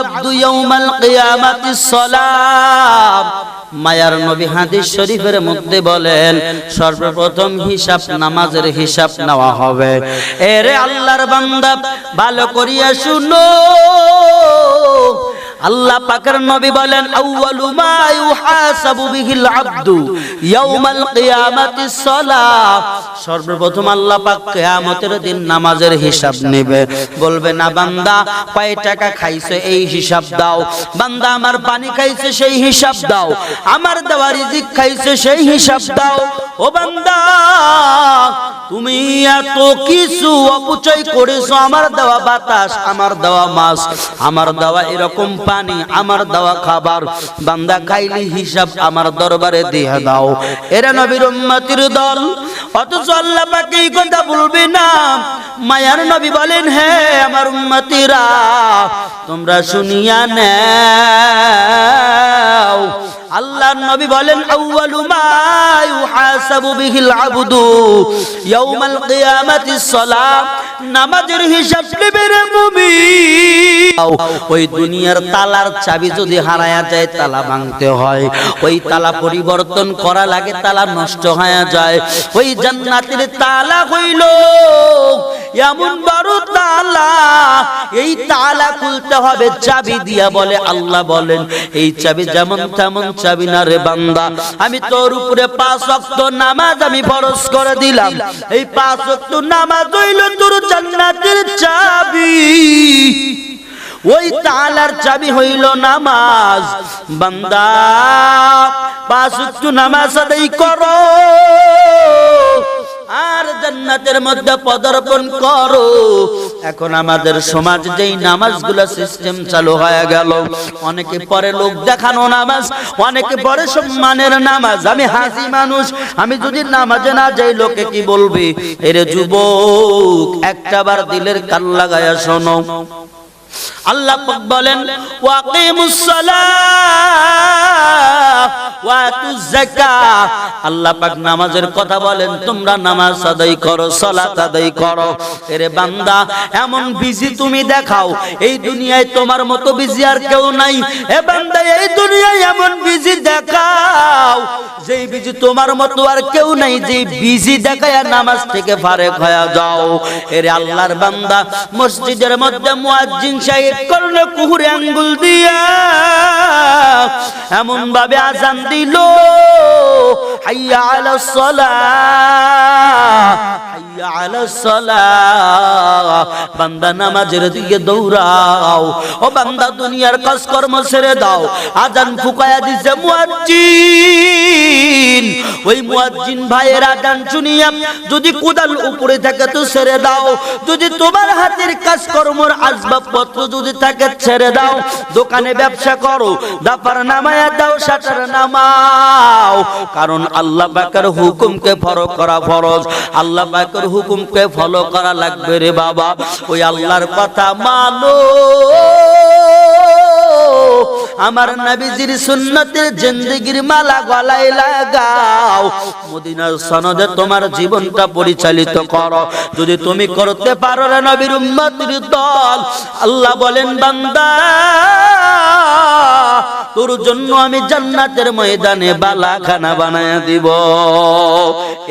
আব্দু ইয়াউমাল সালাম। মায়ার নবী হাদিস শরীফের মধ্যে বলেন, সর্বপ্রথম হিসাব নামাজের হিসাব নেওয়া হবে। এরে আল্লাহর বান্দা, ভালো করিয়া শুনো। আল্লাহ পাকের নবী বলেন, আউয়ালু মা ইউহাসাবু বিহিল আব্দু ইয়াউমাল কিয়ামাতিস সালাহ সর্বপ্রথম আল্লাহ পাক কিয়ামতের দিন নামাজের হিসাব নেবে। বলবে, না বান্দা, কয় টাকা খাইছে এই হিসাব দাও। বান্দা, আমার পানি খাইছে সেই হিসাব দাও। আমার দেওয়া রিজিক খাইছে সেই হিসাব দাও। ও বান্দা, তুমি এত কিছু অপচয় করেছ, আমার দেওয়া বাতাস, আমার দেওয়া মাছ, আমার দেওয়া এরকম পানি, আমার দেওয়া খাবার, বান্দা খাইলি হিসাব আমার দরবারে দিয়ে দাও। এরা নবীর উম্মতির দল, অথচ আল্লাহ পাকে এই কথা বলবে না। মায়ার নবী বলেন, হে আমার উম্মতিরা, তোমরা শুনিয়া নাও। আল্লাহর নবী বলেন, আউয়ালু মা ইউহাসাবু বিহিল ইয়াউমাল কিয়ামাতিস সালাম নামাজের হিসাব নেবে রে মুমিন। ওই দুনিয়ার তালার চাবি যদি হারায়া যায়, তালা ভাঙতে হয়। ওই তালা পরিবর্তন করা লাগে, তালা নষ্ট হয়ে যায়। ওই জান্নাতের তালা হইল এমন বড় তালা, এই তালা খুলতে হবে চাবি দিয়া বলে আল্লাহ বলেন। এই চাবি যেমন তেমন চাবি না রে বান্দা, আমি তোর উপরে পাঁচ অক্ত নামাজ আমি ফরজ করে দিলাম। এই পাঁচ ওয়াক্ত নামাজ হইল তোর জান্নাতের চাবি। ওই তালার চাবি হইল নামাজ। বান্দা, পাঁচ নামাজ আদায় করো। আর জান্নাতের মধ্যে পদার্পণ করো। এখন আমাদের সমাজ যেই নামাজগুলো সিস্টেম চালু হয়ে গেল, অনেকে পরে লোক দেখানো নামাজ, অনেকে পরে সম্মানের নামাজ। আমি হাসি মানুষ, আমি যদি নামাজে না যাই, লোকে কি বলবে? এরে যুবক, একটাবার দিলের কান লাগায়া শোনো। আল্লাহ বলেন আল্লাহ পাক নামাজের কথা বলেন, তোমরা নামাজ আদায় করো, সালাত আদায় করো। এরে বান্দা, এমন বিজি তুমি দেখাও, এই দুনিয়ায় তোমার মতো বিজি আর কেউ নাই। এ বান্দা, এই দুনিয়ায় এমন বিজি দেখাও, যেই বিজি তোমার মতো আর কেউ নাই, যেই বিজি দেখায় নামাজ থেকে ফারেক হয়ে যাও। এরে আল্লাহর বান্দা, মসজিদের মধ্যে মুয়াজ্জিন সাহেব করলে কুহুরে আঙ্গুল দিয়া এমন ভাবে আজান দিল হাইয়া আলাস সলা বান্দা নামাজের দিকে দৌড়াও। ও বান্দা, দুনিয়ার ছেড়ে দাও। আজান ফুকায়া দিছে মুয়াজ্জিন। ওই মুয়াজ্জিন ভাইয়ের আজান যদি কোদাল উপরে থাকে তো ছেড়ে দাও। যদি তোমার হাতের কাজকর্মর আসবাবপত্র যদি থাকে ছেড়ে দাও। দোকানে ব্যবসা করো দাপার নামায়া দাও শাটার নামাও। কারণ আল্লাহ পাকের হুকুমকে ফলো করা ফরজ। আল্লাহ পাকের হুকুমকে ফলো করা লাগবে রে বাবা। ওই আল্লাহর কথা মানো। আমার নবীজির সুন্নতের জিন্দেগির মালা গলায় লাগাও। মদিনার সনদে তোমার জীবনটা পরিচালিত করো। যদি তুমি করতে পারো রে নবীর উম্মতির দল, আল্লাহ বলেন, বান্দা তোর জন্য আমি জান্নাতের ময়দানে বালাখানা বানায়া দিব।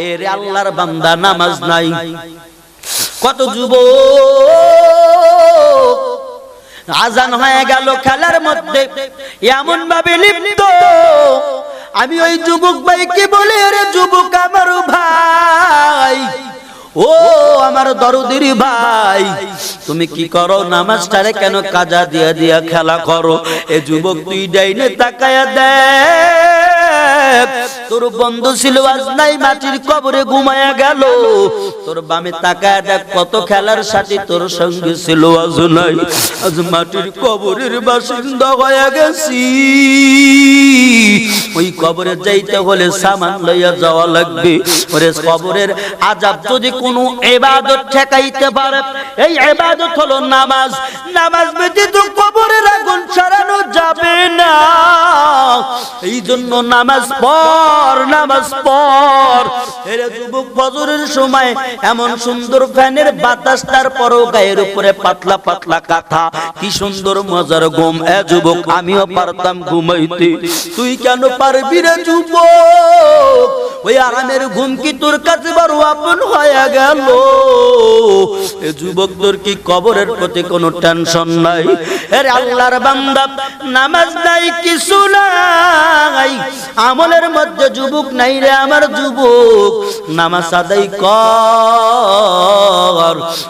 এর আল্লাহর বান্দা নামাজ নাই। কত যুবক, আজান হয়ে গেল খেলার মধ্যে। এমন ভাবে লিপ্ত। আমি ওই যুবক ভাইকে বলে রে যুবক আমার ভাই। ও আমার দরদির ভাই, তুমি কি করো? নামাজটারে কেন কাজা দিয়া দিয়া খেলা করো? এ যুবক তুই ডাইনে তাকায়া দে তোর বন্ধু ছিল আজ নাই মাটির কবরে ঘুমায়া গেল। তোর বামে তাকায় দেখ কত খেলার সাথী তোর সঙ্গে ছিল, আজ নাই। আজ মাটির কবরের বাসিন্দা হয়ে গেছি। ওই কবরে যাইতে হলে সামান লইয়া যাওয়া লাগবে। ওরে কবরের আজাব যদি কোনো এবাদত ঠেকাইতে পারে, এই এবাদত হলো নামাজ। নামাজ ব্যতীত কবরের আগুন ছাড়ানো যাবে না। এই জন্য নামাজ পড় নামাজ পড়। এরে যুবক ফজরের সময় এমন সুন্দর ফ্যানের বাতাস তার পরও গায়ের উপরে পাতলা পাতলা কাঁথা। কি সুন্দর মজার ঘুম, এ যুবক, আমিও পারতাম ঘুমাইতে। তুই কেন পারবি রে যুবক? ওই আরামের ঘুম কি তোর কাছে বড় আপন হয়ে গেল। এ যুবক তোর কি কবরের প্রতি কোনো টেনশন নাই? এর আল্লাহর বান্দা, নামাজ নাই, কিছু নাই। আমলের মধ্যে যুবক নাই রে আমার যুবক। নামাজ আদায় কর।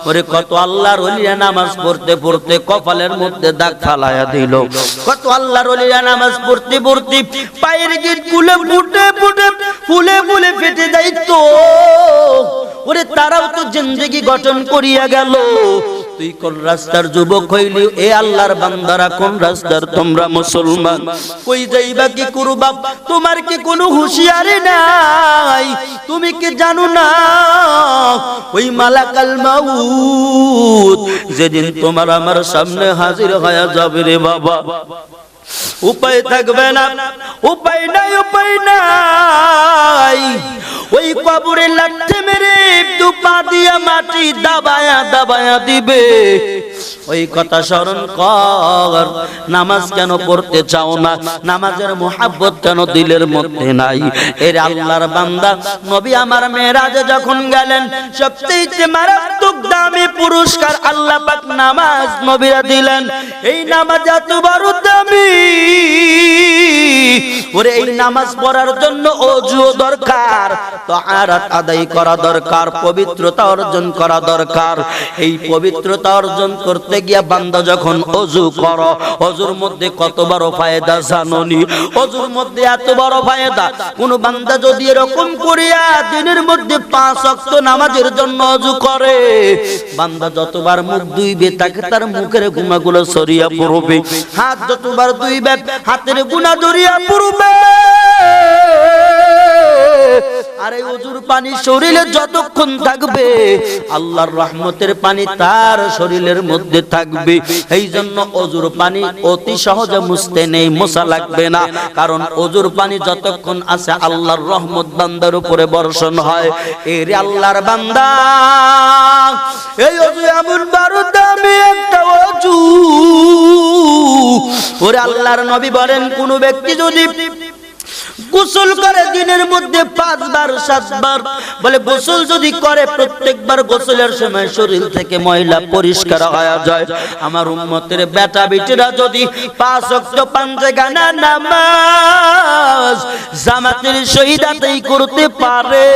ওরে কত আল্লাহর ওলিরা নামাজ পড়তে পড়তে কপালের মধ্যে দাগ ফালায়া দিল। কত আল্লাহর ওলিরা নামাজ পড়তে পড়তে পায়ের গিট কুলে ফুটে ফুটে ফুলে ফুলে ফেটে যাই তো। ওরে তারাও তো জিন্দগি গঠন করিয়া গেল। তুই কোন রাস্তার যুবক হইলি? এ আল্লাহর বান্দারা কোন রাস্তার? তোমরা মুসলমান। কই যাইবা কি করবা তোমার কি কোনো হুঁশিয়ারি নাই? তুমি কি জানো না? ওই মালাকাল মাউত, যেদিন তোমার আমার সামনে হাজির হয়ে যাবে রে বাবা। উপায় থাকবে না। উপায় নাই উপায় নাই। ওই কবরে লাঠি মেরে দু পা দিয়া মাটি দাবায়া দাবায়া দিবে। ওই কথা স্মরণ কর। নামাজ কেন পড়তে চাও না? নামাজের মোহাব্বত কেন দিলের মধ্যে নাই? এর আল্লাহর বান্দা, নবী আমার মেয়েরাজে যখন গেলেন, সবচেয়ে মারাত্মক দামি পুরস্কার আল্লাহ পাক নামাজ নবীরা দিলেন। এই নামাজ এত বড় দামি। ওরে, এই নামাজ পড়ার জন্য অজুও দরকার তো তাহারাত আদায় করা দরকার, পবিত্রতা অর্জন করা দরকার। এই পবিত্রতা অর্জন করতে গিয়া বান্দা যখন অজু কর, অজুর মধ্যে কত বড় ফায়দা জাননি? অজুর মধ্যে এত বড় ফায়দা? কোন বান্দা যদি এরকম করিয়া দিনের মধ্যে পাঁচ অক্ত নামাজের জন্য অজু করে, বান্দা যতবার মুখ দুইবে তাকে তার মুখের গুণাগুলো সরিয়া পড়বে, হাত যতবার দুইবে হাতের গুণা জড়িয়া পড়বে। পানি শরীরে যতক্ষণ থাকবে, আল্লাহর রহমতের পানি তার শরীরের মধ্যে থাকবে। এই জন্য পানি অতি সহজে মুছতে নেই লাগবে না। কারণ অজুর পানি যতক্ষণ আছে আল্লাহর রহমত বান্দার উপরে বর্ষণ হয়। এর আল্লাহর বান্দা, এই অজু এমন একটা অজু। ওরে আল্লাহর নবী বলেন, কোন ব্যক্তি যদি গোসল করে দিনের মধ্যে পাঁচবার, সাতবার। বলে গোসল যদি করে, প্রত্যেকবার গোসলের সময় শরীর থেকে ময়লা পরিষ্কার হয়ে যায়। আমার উম্মতের বেটা বেটিরা যদি পাঁচ অক্ট পাঞ্জে গানা নামাজ, জামাতের শহীদাতেই করতে পারে।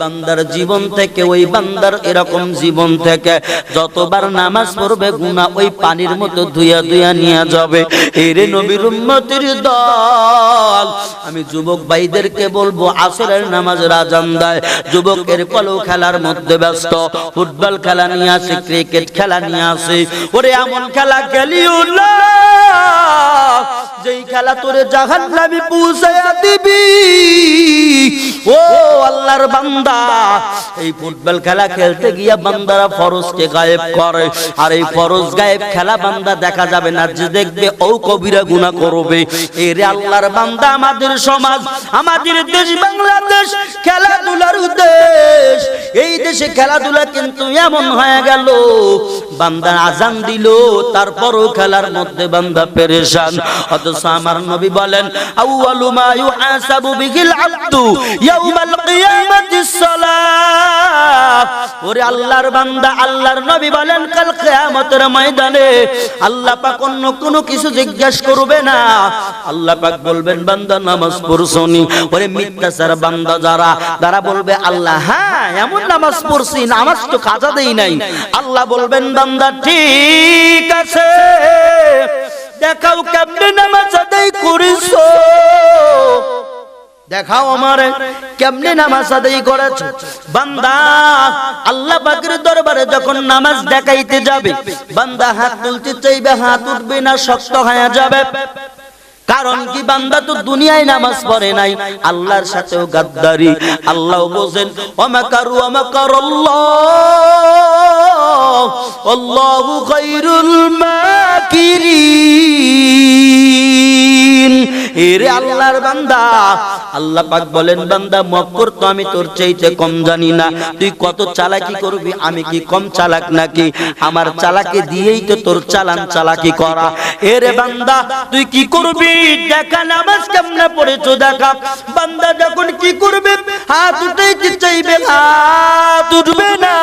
বান্দার জীবন থেকে, ওই বান্দার এরকম জীবন থেকে যতবার নামাজ পড়বে গুনা ওই পানির মতো ধুইয়া ধুইয়া নিয়ে যাবে। এরে নবীর উম্মতের দল, আমি যুবক ভাইদেরকে বলব, আসরের নামাজ রাজান দেয়। যুবকের কলো খেলার মধ্যে ব্যস্ত, ফুটবল খেলা নিয়ে আসে, ক্রিকেট খেলা নিয়ে আসে। ওরে এমন খেলা খেলিও না। যেই খেলা তোরে জাহান নামি পৌঁছায়া দিবি, ও আল্লাহর বান্দা এই ফুটবল খেলা খেলতে গিয়া বান্দারা ফরজকে গায়েব করে। আর এই ফরজ গায়েব খেলা বান্দা দেখা যাবে না, যে দেখবে ও কবিরা করবে। এর আল্লাহর বান্দা, আমাদের সমাজ, আমাদের দেশ বাংলাদেশ, খেলাধুলার এই দেশে খেলাধুলা কিন্তু এমন হয়ে গেল, বান্দা আজান দিল, তারপরও খেলার মধ্যে বান্দা পেরেশান। অথচ আমার নবী বলেন, আউয়ালু মা ইউহাসাবু বিহিল আবদু ওরে আল্লাহর বান্দা, আল্লাহর নবী বলেন, কাল কিয়ামতের ময়দানে আল্লাহ পাক অন্য কোনো কিছু জিজ্ঞাসা করবে না। আল্লাহ পাক বলবেন, বান্দা, নামাজ পড়ছনি ওরে মিথ্যাচার বান্দা যারা, তারা বলবে, আল্লাহ হ্যাঁ এমন নামাজ পড়ছি, নামাজ তো কাজা দেই নাই। আল্লাহ বলবেন, বান্দা, ঠিক আছে। দেখাও কেমনে নামাজ আদায় করিছো। দেখাও আমার, কেমনে নামাজ আদায় করেছ? বান্দা, আল্লাহ পাকের দরবারে যখন নামাজ দেখাইতে যাবে, বান্দা হাত তুলতে চাইবে, হাত উঠবে না, শক্ত হয়ে যাবে। কারণ কি, বান্দা তো দুনিয়ায় নামাজ পড়ে নাই, আল্লাহর সাথেও গাদ্দারি। আল্লাহ বোঝেন ওমাকারু ওমাকার আল্লাহ আল্লাহু খায়রুল মাকিরিন এরে আল্লাহর বান্দা, আল্লাহ পাক বলেন, বান্দা মক্কর তো, আমি তোর চাইতে কম জানি না। তুই কত চালাকি করবি, আমি কি কম চালাক নাকি? আমার চালাকি দিয়েই তো তোর চালান চালাকি করা। এরে বান্দা, তুই কি করবি? দেখা নামাজ কেমনে পড়েছো দেখা? বান্দা যখন কি করবে, হাত উঠাইতে চাইবে? হাত উঠবে না।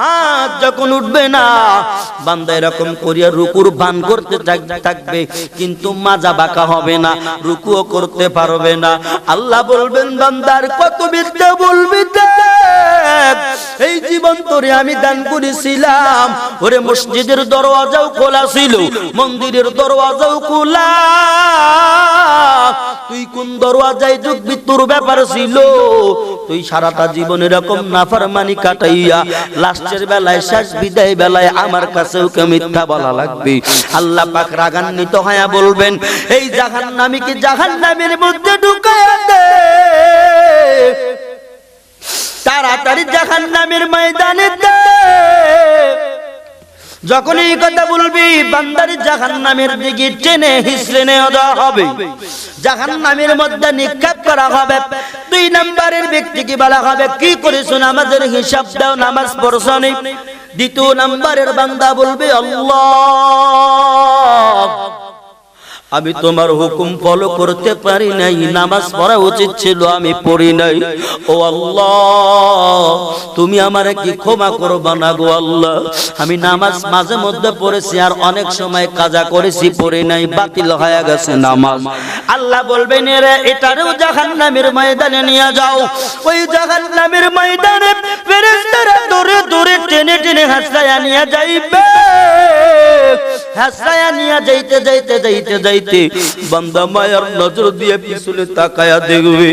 হাত যখন উঠবে না, বান্দা এরকম করিয়া রুকুর বান করতে থাকবে। কিন্তু মাজা বাঁকা হবে না রুকুও করতে পারবে না। আল্লাহ বলবেন বান্দার কত বিদ্যা বলবি এই জীবন তোরে আমি দান করেছিলাম। ওরে মসজিদের দরওয়াজাও খোলা ছিল, মন্দিরের দরওয়াজাও খোলা। তুই কোন দরওয়াজায় ঢুকবি? তোর ব্যাপার ছিল, তুই সারাটা জীবন এরকম নাফরমানি কাটাইয়া লাস্টের বেলায় শেষ বিদায় বেলায় আমার কাছেও কে মিথ্যা বলা লাগবে? আল্লাহ পাক রাগান্বিত হয়ে বলবেন, এই জাহান্নামীকে জাহান্নামের মধ্যে ঢুকায়া দে। তাড়াতাড়ি জাহান্নামের ময়দানে দে যখন এই কথা বলবি, বান্দারি জাহান নামের দিকে টেনে হিসড়ে নেওয়া হবে। জাহান নামের মধ্যে নিক্ষেপ করা হবে। দুই নাম্বারের ব্যক্তিকে বলা হবে, কি করেছ? নামাজের হিসাব দাও, নামাজ পড়ছো দ্বিতীয় নাম্বারের বান্দা বলবে, আল্লাহ আমি তোমার হুকুম ফলো করতে পারি নাই, নামাজ পড়া উচিত ছিল, আমি পড়ি নাই। ও আল্লাহ, তুমি আমার কি ক্ষমা করবা না গো আল্লাহ? আমি নামাজ মাঝে মধ্যে পড়েছি আর অনেক সময় কাজা করেছি, পড়ে নাই, বাতিল হয়ে গেছে নামাজ। আল্লাহ বলবেন, এরা, এটারও জাহান্নামের ময়দানে নিয়ে যাও। ওই জাহান্নামের ময়দানে ফেরেশতারা দূরে দূরে টেনে টেনে হাসলায়া নিয়ে যাইবে। হাসলায়া নিয়ে যাইতে যাইতে যাইতে যাইতে বান্দা মায়ার নজর দিয়ে পিছনে তাকায়া দেখবে,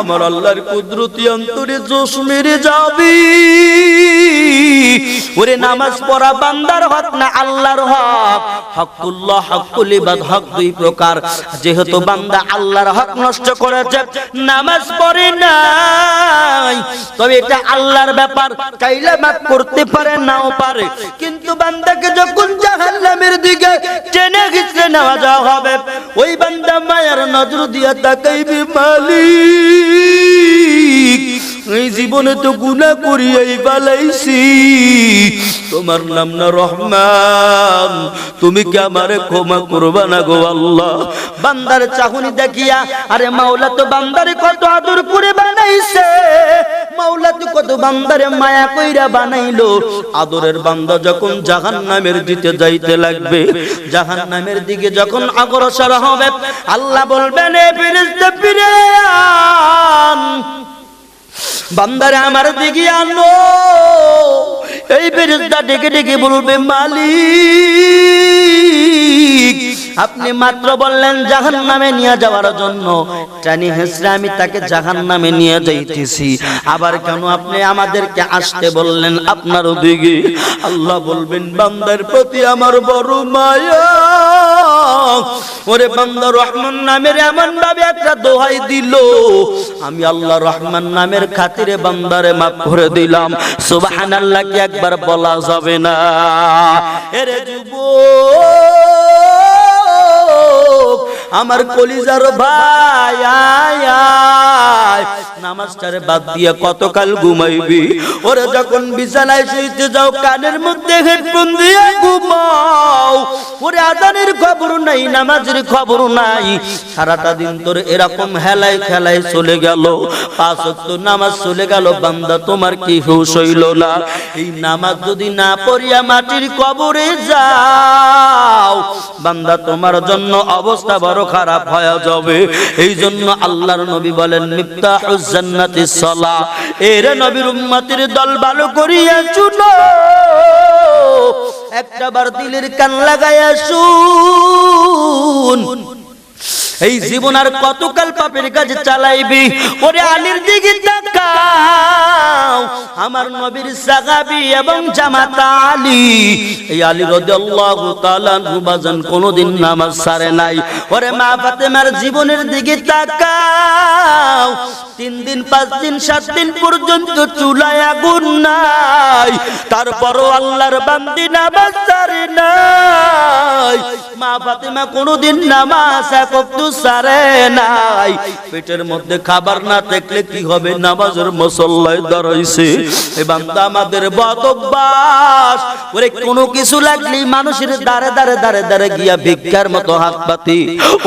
আমার আল্লাহর কুদরতি অন্তরে জোশ মেরে যাবি। ওরে নামাজ পড়া বান্দার হক না আল্লাহর হক? হকুল্লাহ হকুল ইবাদ, হক দুই প্রকার। যেহেতু বান্দা আল্লাহর হক নষ্ট করেছে, নামাজ পড়ে নাই। তবে এটা আল্লাহর ব্যাপার, চাইলে মাফ করতে পারে, নাও পারে। কিন্তু বান্দাকে যখন জাহান্নামের দিকে টেনে ঘিচড়ে নেওয়া যাওয়া হবে, ওই বান্দা মায়ের নজর দিয়া তাকাইবি মালিক। এই জীবনে তো গুনাহ করিয়াই পালাইছি তোমার নাম না রহমান। তুমি কি আমারে ক্ষমা করবা না গো আল্লাহ? বান্দার চাহুনি দেখিয়া, আরে মাওলা তো বান্দারে কত আদর করে বানাইছে। মাওলা তো কত বান্দারে মায়া কইরা বানাইলো। আদরের বান্দা যখন জাহান্নামের দিতে যাইতে লাগবে, জাহান্নামের দিকে যখন অগ্রসর হবে, আল্লাহ বলবেন, এ ফেরেশতা ফিরে বান্দারে আমার দিকে আনো। এই ফেরেশতা ডেকে ডেকে বলবে মালিক আপনি মাত্র বললেন জাহান নামে নিয়ে যাওয়ার জন্য। টানি হেসরে আমি তাকে জাহান নামে নিয়ে যাইতেছি। আবার কেন আপনি আমাদেরকে আসতে বললেন আপনার দিকে? আল্লাহ বলবেন, বান্দার প্রতি আমার বড় মায়া। ওরে বান্দা, রহমান নামের এমন ভাবে একটা দোহাই দিল। আমি আল্লাহ রহমান নামের খাতিরে বান্দারে মাফ করে দিলাম। সুবহানাল্লাহ কি একবার বলা যাবে না। এরে যুবক! আমার কলিজার ভাই সারাটা দিন তোর এরকম হেলায় খেলায় চলে গেল। পাঁচ নামাজ চলে গেল, বান্দা, তোমার কি হুশ হইল না? এই নামাজ যদি না পড়িয়া মাটির কবরে যাও, বান্দা, তোমার জন্য অবস্থা বড় খারাপ হয়ে যাবে। এই জন্য আল্লাহর নবী বলেন মিফতাহুজ জান্নাতি সালা এর নবীর উম্মতের একটা বার দিলের কান লাগাইয়া শুন। এই জীবন আর কতকাল পাপের কাজে চালাইবি? ওরে আলীর দিকে তাকাও। আমার নবীর সাহাবী এবং জামাতা আলী। এই আলী রাদিয়াল্লাহু তাআলা বাজান কোনদিন নামাজ ছাড়ে নাই। ওরে মা ফাতেমার জীবনের দিকে তাকাও। তিন দিন পাঁচ দিন সাত দিন পর্যন্ত চুলায় আগুন নাই। তারপরও আল্লাহর বান্দি নামাজ ছাড়ে নাই। মা ফাতেমা কোনোদিন নামাজ একটু সারে নাই। পেটের মধ্যে খাবার না থাকলে কি হবে? নামাজের মসল্লায় দাঁড়াইছে। এ বান্দা আমাদের বদবাস ওরে কোনো কিছু লাগলেই মানুষের দাঁড়ে দাঁড়ে দাঁড়ে দাঁড়ে গিয়া ভিক্ষার মতো হাত পাতি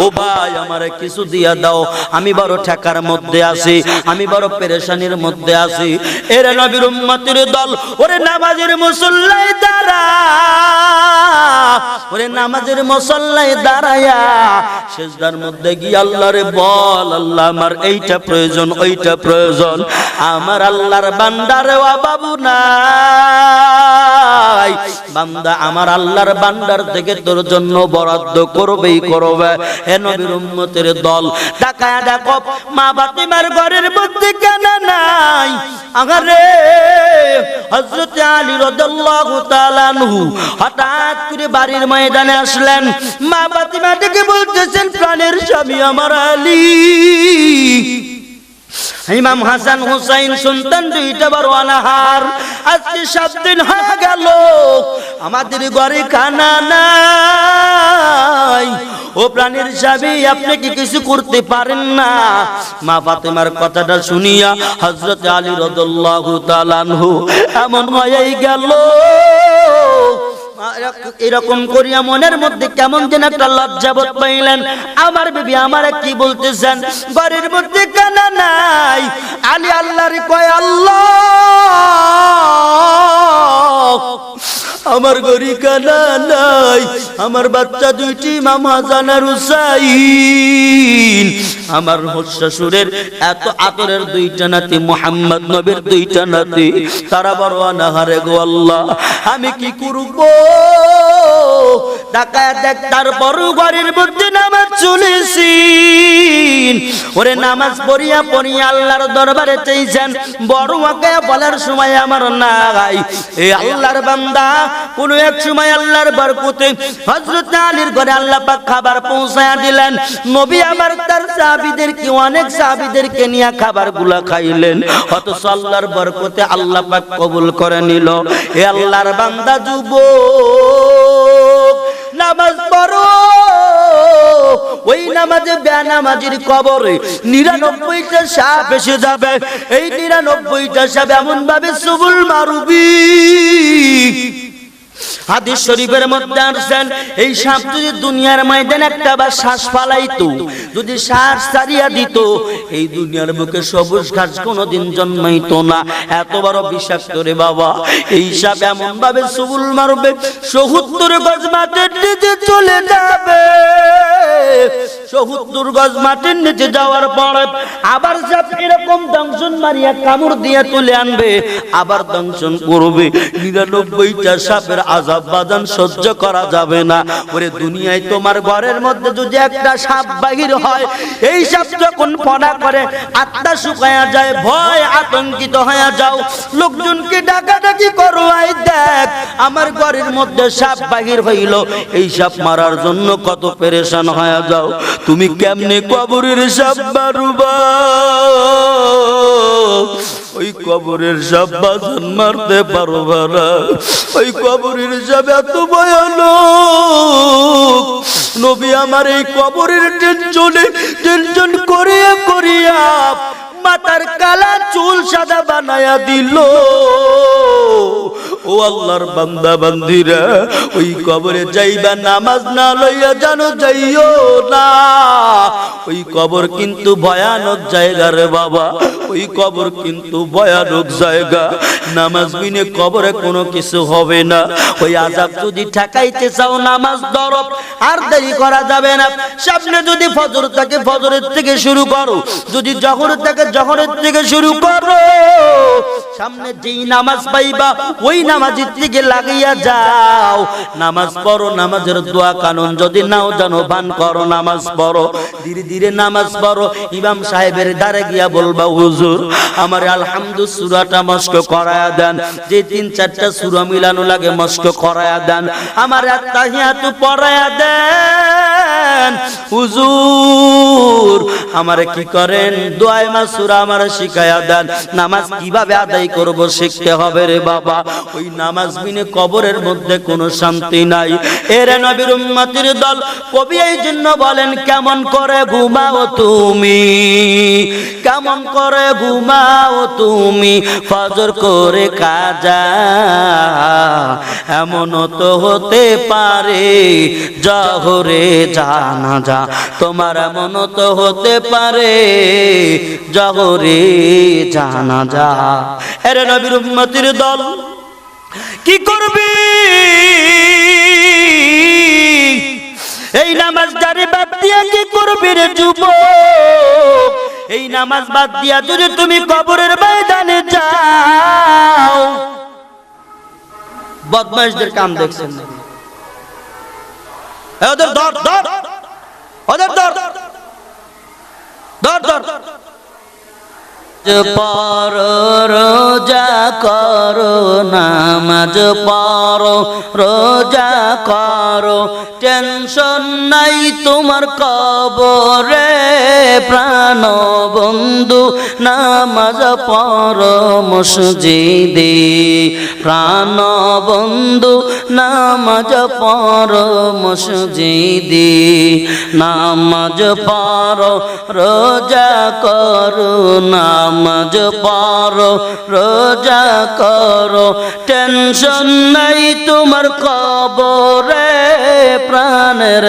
ও ভাই, আমারে কিছু দিয়া দাও। আমি বড় ঠেকার মধ্যে আছি। আমি বড় পেরেশানির মধ্যে আছি। এর নবীর উম্মতের দল, ওরে নামাজের মুসল্লায় দাঁড়া। ওরে নামাজের মুসল্লায় দাঁড়ায়া, সেজদার মধ্যে গিয়ে আল্লাহরে বল আল্লাহ আমার এইটা প্রয়োজন ওইটা প্রয়োজন। আমার আল্লাহর বান্দারে বাবু নাই বান্দা আমার আল্লাহর বান্দার থেকে তোর জন্য বরাদ্দ করবেই করবে। হে নবীর উম্মতের দল টাকায় দেখো মা বাতিমার ঘরের মধ্যে কেন নাই? আগারে হযরত আলী রাদিয়াল্লাহু তাআলা আনহু হঠাৎ করে বাড়ির ময়দানে আসলেন। মা বাতিমা বলতেছেন, প্রাণের স্বামী আমার আলী। ইমাম হাসান হুসাইন সন্তান দুইটা বড় অনাহার আজকে সাত দিন হয়ে গেল, আমাদের ঘরে খানা নাই। ও প্রাণীর স্বামী আপনি কি কিছু করতে পারেন না? মা ফাতেমার কথাটা শুনিয়া হযরত আলী রাদিয়াল্লাহু তাআলা আনহু এমন হয়েই গেল। এরকম করিয়া মনের মধ্যে কেমন যেন একটা লজ্জাবোধ পাইলেন। আমার বিবি আমার কি বলতেছেন? বাড়ির মধ্যে কানা নাই। আলী আল্লাহর কয়, আল্লাহ! আমার গরি কানা নাই আমার বাচ্চা দুইটি, মামা জানার হুসাইন। আমার শ্বশুরের এত আতরের দুইটা নাতি, মোহাম্মদ নবীর দুইটা নাতি, তারা বড় আনাহারে গো আল্লাহ, আমি কি করব? টাকা দেখ তারপর ঘরের মধ্যে নামাজ চলেছি ওরে নামাজ পড়িয়া পড়িয়া আল্লাহর দরবারে চাইছেন, বড় আগে বলার সময় আমার নাই। এই আল্লাহর বান্দা, কোন এক সময় আল্লাহর বরকতে হযরত আলীর ঘরে আল্লাহ পাক খাবার পৌঁছায়া দিলেন। নবী আমার তার সাহাবীদেরকে, অনেক সাহাবীদেরকে নিয়ে খাবারগুলা খাইলেন। অথচ আল্লাহর বরকতে আল্লাহ পাক কবুল করে নিল। এ আল্লাহর বান্দা যুবক, নামাজ পড়ো। ওই নামাজে, বেনামাজির কবরে নিরানব্বইটা সাপ এসে যাবে। এই নিরানব্বইটা সাপ এমন ভাবে সবুল মারুবি। হাদিস শরীফের মধ্যে আসছেন, এই সাপ যদি দুনিয়ার ময়দানে একটা বা শ্বাস ফালাইতো, যদি শ্বাস ছাড়িয়া দিত, এই দুনিয়ার বুকে সবুজ ঘাস কোনোদিন জন্মাইতো না। এত বড় বিষাক্ত রে বাবা, এই সাপ এমন ভাবে সুবুল মারবে, সহুত্তর গজ মাঠের নিচে চলে যাবে। সহুত্তর গজ মাঠের নিচে যাওয়ার পরে আবার এরকম দংশন মারিয়া কামড় দিয়ে তুলে আনবে। আবার দংশন করবে। নিরানব্বইটা সাপের আজাব বাজান সহ্য করা যাবে না। ওরে দুনিয়ায় তোমার ঘরের মধ্যে যদি একটা সাপ বাহির হয়, এই সাপ যখন করে, আত্মা শুকায়া যায়, ভয় আতঙ্কিত হয়ে যাও। লোকজনকে ডাকাডাকি করো আই দেখ, আমার ঘরের মধ্যে সাপ বাহির হইল। এই সাপ মারার জন্য কত পেরেশান হয়ে যাও। তুমি কেমনে কবরের সাপ মারুবা ওই কবরের সাপ বাজান মারতে পারবা না ওই কবরের সাপ এত ভয়ানক। নবী আমার এই কবরের টেনশনে টেনশন করিয়া করিয়া মাতার কালা চুল সাদা বানায়া দিল। ও আল্লাহর বান্দা, বান্দিরা, ওই কবরে যাইবা, নামাজ না লইয়া জানো যাইও না। ওই কবর কিন্তু ভয়ানক জায়গা রে বাবা, ওই কবর কিন্তু ভয়ানক জায়গা। নামাজ বিনে কবরে কোনো কিছু হবে না। ওই আজাব যদি ঠেকাইতে চাও নামাজ দরব, আর দেরি করা যাবে না। সামনে যদি ফজর থাকে, ফজরের থেকে শুরু করো। যদি জহরের থাকে, জহরের থেকে শুরু করো। সামনে যেই নামাজ পাইবা, ওই নামাজের দিকে লাগিয়া যাও। নামাজ পড়ো, নামাজের দোয়া কানুন যদি নাও জানো বান করো, নামাজ পড়ো। ধীরে ধীরে নামাজ পড়ো। ইমাম সাহেবের দ্বারে গিয়া বলবা, হুজুর, আমার আলহামদু সুরাটা মস্ক করায়া দেন। যে তিন চারটা সুরা মিলানো লাগে, মস্ক করায়া দেন। আমার আত্মাহিয়াতু পড়ায়া দেন। দেন হুজুর, আমারে কি করেন? দোয়াই মাসুরা আমারে শিখায়া দেন। নামাজ কীভাবে আদায় করব শিখতে হবে রে বাবা। ওই নামাজ বিনে কবরের মধ্যে কোনো শান্তি নাই। এরে নবীর উম্মতির দল কবি এই জন্য বলেন, কেমন করে ঘুমাও তুমি? কেমন করে ঘুমাও তুমি? ফজর করে কাজা এমন তো হতে পারে, জহরে জানা যা। তোমার এমন তো হতে পারে, জহরে জানা যা। এরে নবীর উম্মতির দল, কি করবি? এই নামাজ জারি বাদ দিয়া কি করবি রে যুব এই নামাজ বাদ দিয়া যদি তুমি কবরের ময়দানে যাও। বদমাইশদের কাম দেখছেন? ওদের ধর ধর ওদের ধর ধর ধর পর রোজা করো, নামাজ পড়ো, রোজা করো। টেনশন নাই তোমার কবরে প্রাণ বন্ধু নামাজ পড়ো মসজিদে। প্রাণ বন্ধু নামাজ পড়ো মসজিদে। নামাজ পড়ো, রোজা করো নামাজ পড়ো রোজা করো। টেনশন নাই তোমার কবরে প্রাণের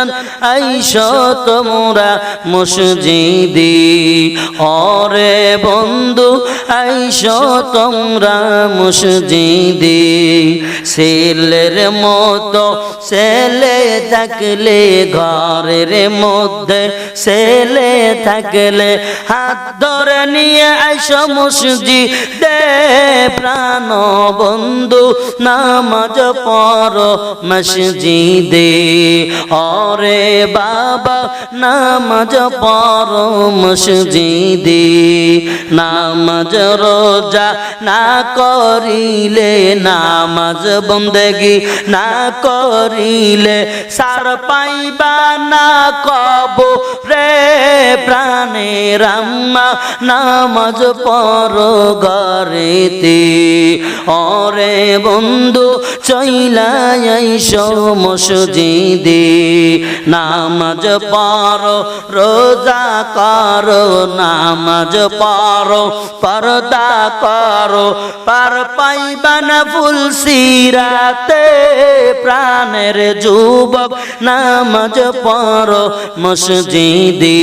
বাজান আইস তোমরা মসজিদি। অরে বন্ধু, আইস তোমরা মসজিদি। ছেলের মতো ছেলে থাকলে, ঘরের মধ্যে ছেলে থাকলে, হাত ধরে নিয়ে আইস মসজি দে প্রাণ বন্ধু, নামাজ পর মসজিদে। অরে বাবা, নামাজ পর মসজিদে। নামাজ রোজা না করিলে নামাজ বন্দেগি না করিলে সার পাইবা না কব রে প্রাণের আম্মা, নামাজ পর ঘরেতে। অরে বন্ধু চইলাইস মসজিদে। নামাজ পর রোজা কর, নামাজ পর পরদা কর, পার পাইবা না ফুল সিরাতে প্রাণের যুবক নামাজ পর মসজিদে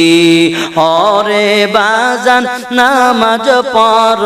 অরে বাজান নামাজ পর